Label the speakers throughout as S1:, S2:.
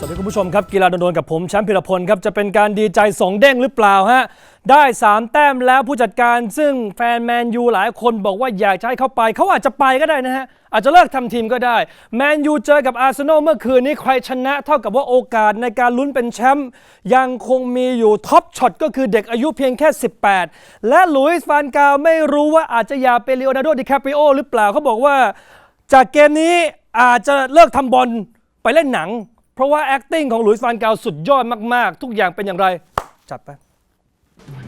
S1: สวัสดีคุณผู้ชมครับกีฬาโดนๆกับผมแชมป์พิรพลครับจะเป็นการดีใจ2เด้งหรือเปล่าฮะได้ 3 แต้มแล้วผู้จัดการซึ่งแฟนแมนยูหลายคนบอกว่าอยากจะให้เขาไป เขาอาจจะไปก็ได้นะฮะ อาจจะเลิกทำทีมก็ได้ แมนยูเจอกับอาร์เซนอลเมื่อคืนนี้ใครชนะเท่ากับว่าโอกาสในการลุ้นเป็นแชมป์ยังคงมีอยู่ท็อปช็อตก็คือเด็กอายุเพียงแค่ 18 และหลุยส์ฟานกาลไม่รู้ว่าอาจจะอยากเป็นลีโอนาร์โดดิคาปิโอหรือเปล่าเขาบอกว่า จากเกมนี้อาจจะเลิกทำบอลไปเล่นหนัง เพราะว่า acting ของหลุยส์ฟานกาลสุดยอดมาก ๆ ทุกอย่างเป็นอย่างไร จัดไป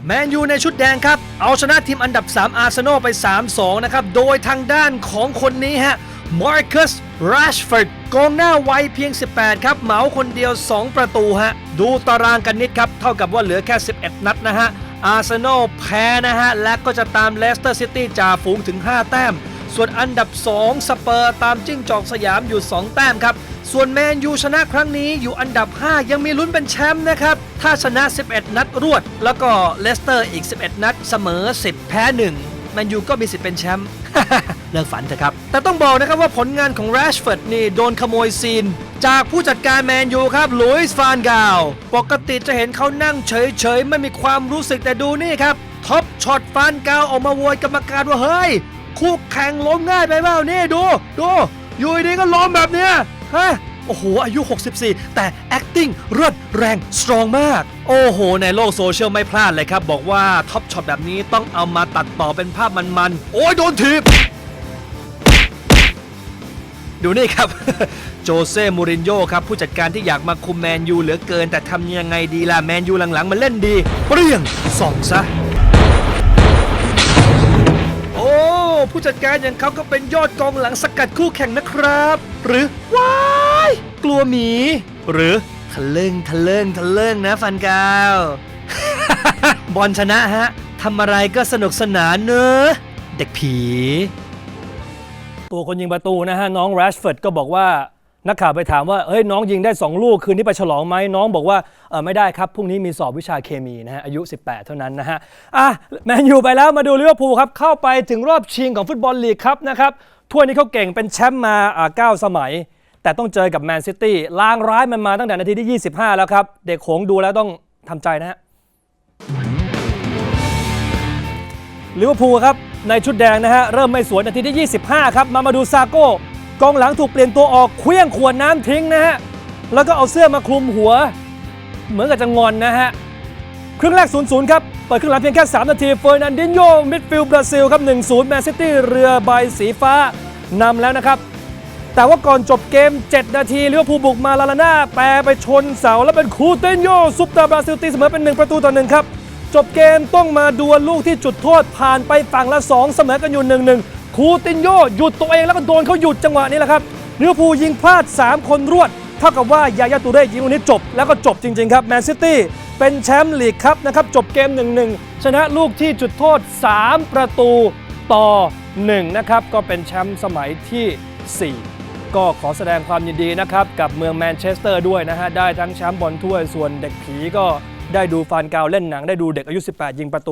S1: แมนยูในชุดแดงครับ เอาชนะทีมอันดับ 3 อาร์เซนอลไป 3-2 นะครับ โดยทางด้านของคนนี้ฮะมาร์คัสราชฟอร์ดกองหน้าวัยเพียง 18 ครับ เหมาคนเดียว 2 ประตูฮะ ดูตารางกันนิดครับ เท่ากับว่าเหลือแค่ 11 นัดนะฮะ อาร์เซนอลแพ้นะฮะ และก็จะตามเลสเตอร์ซิตี้จ่าฝูงถึง 5 แต้ม ส่วนอันดับ 2 สเปอร์ตามจิ้งจอกสยามอยู่ 2 แต้มครับ ส่วนแมนยูชนะครั้งนี้อยู่อันดับ 5 ยังมีลุ้นเป็นแชมป์นะครับ ถ้าชนะ 11 นัดรวด แล้วก็เลสเตอร์อีก 11 นัด เสมอ 10 แพ้ 1 แมนยูก็มีสิทธิ์เป็นแชมป์เลิกฝันเถอะครับ แต่ต้องบอกนะครับว่าผลงานของแรชฟอร์ดนี่โดนขโมยซีน จากผู้จัดการแมนยูครับลุยส์ฟานกาลปกติจะเห็นเขานั่งเฉยๆ ไม่มีความรู้สึกแต่ดูนี่ครับท็อปช็อตฟานกาลออกมาโวยกรรมการว่าเฮ้ยคู่แข่งล้มง่ายไปเปล่านี่ดูดูอยู่ดีก็ล้มแบบเนี้ย ฮะโอ้โห อายุ 64 แต่ acting เลือดแรง strong มาก โอ้โห ในโลกโซเชียลไม่พลาดเลยครับ บอกว่าท็อปช็อตแบบนี้ต้องเอามาตัดต่อเป็นภาพมันๆ โอ้ย โดนถีบ ดูนี่ครับ โจเซ่มูรินโญ่ครับ ผู้จัดการที่อยากมาคุมแมนยูเหลือเกิน แต่ทำยังไงดีล่ะ แมนยูหลังๆ มันเล่นดีเปรี้ยงส่องซะ ผู้จัดการอย่างเขาก็เป็นยอดกองหลังสกัดคู่แข่งนะครับ หรือว้ายกลัวหมี หรือทะลึ่งทะลึ่งทะลึ่งนะฟันกาว บอลชนะฮะทำอะไรก็สนุกสนานเนอะเด็กผี ตัวคนยิงประตูนะฮะ น้องแรชฟอร์ดก็บอกว่า นักข่าวไปถามว่าเฮ้ยน้องยิงได้ 2 ลูก คืนนี้ไปฉลองไหมน้องบอกว่าเออไม่ได้ครับพรุ่งนี้มีสอบวิชาเคมีนะฮะอายุ 18 เท่านั้นนะฮะอะแมนยูไปแล้วมาดูลิเวอร์พูลครับเข้าไปถึงรอบชิงของฟุตบอลลีกครับนะครับถ้วยนี้เขาเก่งเป็นแชมป์มาอ่าเก้าสมัย แต่ต้องเจอกับแมนซิตี้ลางร้ายมันมาตั้งแต่นาทีที่ 25 แล้วครับ เด็กโขงดูแล้วต้องทำใจนะฮะลิเวอร์พูลครับในชุดแดงนะฮะเริ่มไม่สวยนาทีที่ 25 ครับมามาดูซาโก้ กองหลังถูกเปลี่ยนตัวออกเคลี้ยงขวดน้ำทิ้งนะฮะ แล้วก็เอาเสื้อมาคลุมหัว เหมือนกับจะงอนนะฮะ ครึ่งแรก 0-0 ครับ เปิดครึ่งหลังเพียงแค่ 3 นาที เฟอร์นันดินโยมิดฟิลด์บราซิลครับ 1-0 แมนซิตี้เรือใบสีฟ้านำแล้วนะครับ แต่ว่าก่อนจบเกม 7 นาทีลิเวอร์พูลบุกมาลาลาน่าแปรไปชนเสาแล้วเป็นคูเตนโยซุปตาบราซิลตีเสมอเป็น 1 ประตูต่อ1ครับจบเกมต้องมาดวลลูกที่จุดโทษผ่านไปฝั่งละ 2 เสมอกันอยู่ 1-1 คูตินโยหยุดตัวเองแล้วก็โดนเขาหยุดจังหวะนี้แหละครับลิเวอร์พูลยิงพลาด 3 คนรวด เท่ากับว่ายายาตูเร่ยิงลูกนี้จบแล้วก็จบจริงๆครับแมนซิตี้เป็นแชมป์ลีกครับนะครับจบเกม 1-1 ชนะลูกที่จุดโทษ 3 ประตูต่อ 1 นะครับ ก็เป็นแชมป์สมัยทีสี่4ก็ขอแสดงความยินดีนะครับ กับเมืองแมนเชสเตอร์ด้วยนะฮะ ได้ทั้งแชมป์บอลถ้วยส่วนเด็กผีก็ได้ดูฟานกาวเล่นหนัง ได้ดูเด็กอายุ 18 ยิงประตู